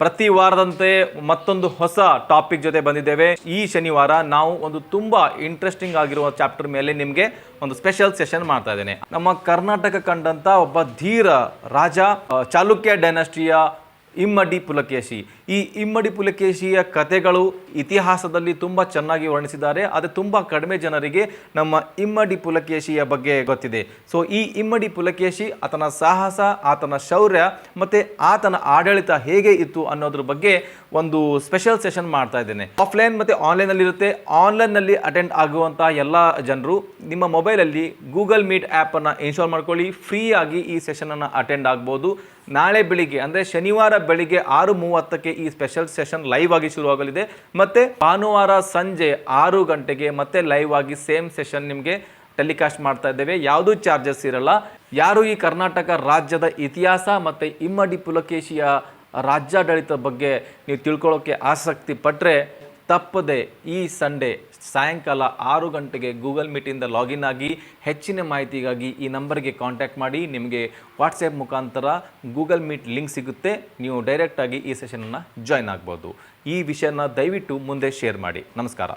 ಪ್ರತಿ ವಾರದಂತೆ ಮತ್ತೊಂದು ಹೊಸ ಟಾಪಿಕ್ ಜೊತೆ ಬಂದಿದ್ದೇವೆ. ಈ ಶನಿವಾರ ನಾವು ಒಂದು ತುಂಬಾ ಇಂಟ್ರೆಸ್ಟಿಂಗ್ ಆಗಿರುವ ಚಾಪ್ಟರ್ ಮೇಲೆ ನಿಮಗೆ ಒಂದು ಸ್ಪೆಷಲ್ ಸೆಷನ್ ಮಾಡ್ತಾ ಇದ್ದೇನೆ. ನಮ್ಮ ಕರ್ನಾಟಕ ಕಂಡಂತ ಒಬ್ಬ ಧೀರ ರಾಜ, ಚಾಲುಕ್ಯ ಡೈನಾಸ್ಟಿಯ ಇಮ್ಮಡಿ ಪುಲಕೇಶಿ. ಈ ಇಮ್ಮಡಿ ಪುಲಕೇಶಿಯ ಕಥೆಗಳು ಇತಿಹಾಸದಲ್ಲಿ ತುಂಬ ಚೆನ್ನಾಗಿ ವರ್ಣಿಸಿದ್ದಾರೆ. ಆದರೆ ತುಂಬ ಕಡಿಮೆ ಜನರಿಗೆ ನಮ್ಮ ಇಮ್ಮಡಿ ಪುಲಕೇಶಿಯ ಬಗ್ಗೆ ಗೊತ್ತಿದೆ. ಸೊ ಈ ಇಮ್ಮಡಿ ಪುಲಕೇಶಿ ಆತನ ಸಾಹಸ, ಆತನ ಶೌರ್ಯ ಮತ್ತು ಆತನ ಆಡಳಿತ ಹೇಗೆ ಇತ್ತು ಅನ್ನೋದ್ರ ಬಗ್ಗೆ ಒಂದು ಸ್ಪೆಷಲ್ ಸೆಷನ್ ಮಾಡ್ತಾ ಇದ್ದೇನೆ. ಆಫ್ಲೈನ್ ಮತ್ತು ಆನ್ಲೈನಲ್ಲಿ ಇರುತ್ತೆ. ಆನ್ಲೈನ್ನಲ್ಲಿ ಅಟೆಂಡ್ ಆಗುವಂಥ ಎಲ್ಲ ಜನರು ನಿಮ್ಮ ಮೊಬೈಲಲ್ಲಿ ಗೂಗಲ್ ಮೀಟ್ ಆ್ಯಪನ್ನು ಇನ್ಸ್ಟಾಲ್ ಮಾಡ್ಕೊಳ್ಳಿ. ಫ್ರೀಯಾಗಿ ಈ ಸೆಷನನ್ನು ಅಟೆಂಡ್ ಆಗ್ಬೋದು. ನಾಳೆ ಬೆಳಿಗ್ಗೆ ಅಂದರೆ ಶನಿವಾರ ಬೆಳಿಗ್ಗೆ ಆರು ಮೂವತ್ತಕ್ಕೆ ಈ ಸ್ಪೆಷಲ್ ಸೆಷನ್ ಲೈವ್ ಆಗಿ ಶುರುವಾಗಲಿದೆ. ಮತ್ತೆ ಭಾನುವಾರ ಸಂಜೆ ಆರು ಗಂಟೆಗೆ ಮತ್ತೆ ಲೈವ್ ಆಗಿ ಸೇಮ್ ಸೆಷನ್ ನಿಮಗೆ ಟೆಲಿಕಾಸ್ಟ್ ಮಾಡ್ತಾ ಇದ್ದೇವೆ. ಯಾವುದೂ ಚಾರ್ಜಸ್ ಇರಲ್ಲ. ಯಾರು ಈ ಕರ್ನಾಟಕ ರಾಜ್ಯದ ಇತಿಹಾಸ ಮತ್ತು ಇಮ್ಮಡಿ ಪುಲಕೇಶಿಯ ರಾಜ್ಯಾಡಳಿತದ ಬಗ್ಗೆ ನೀವು ತಿಳ್ಕೊಳ್ಳೋಕ್ಕೆ ಆಸಕ್ತಿ ಪಟ್ಟರೆ ತಪ್ಪದೆ ಈ ಸಂಡೇ ಸಾಯಂಕಾಲ ಆರು ಗಂಟೆಗೆ ಗೂಗಲ್ ಮೀಟಿಂದ ಲಾಗಿನ್ ಆಗಿ ಹೆಚ್ಚಿನ ಮಾಹಿತಿಗಾಗಿ ಈ ನಂಬರ್ಗೆ ಕಾಂಟ್ಯಾಕ್ಟ್ ಮಾಡಿ, ನಿಮಗೆ ವಾಟ್ಸಪ್ ಮುಖಾಂತರ ಗೂಗಲ್ ಮೀಟ್ ಲಿಂಕ್ ಸಿಗುತ್ತೆ. ನೀವು ಡೈರೆಕ್ಟಾಗಿ ಈ ಸೆಷನನ್ನು ಜಾಯ್ನ್ ಆಗ್ಬೋದು. ಈ ವಿಷಯನ ದಯವಿಟ್ಟು ಮುಂದೆ ಶೇರ್ ಮಾಡಿ. ನಮಸ್ಕಾರ.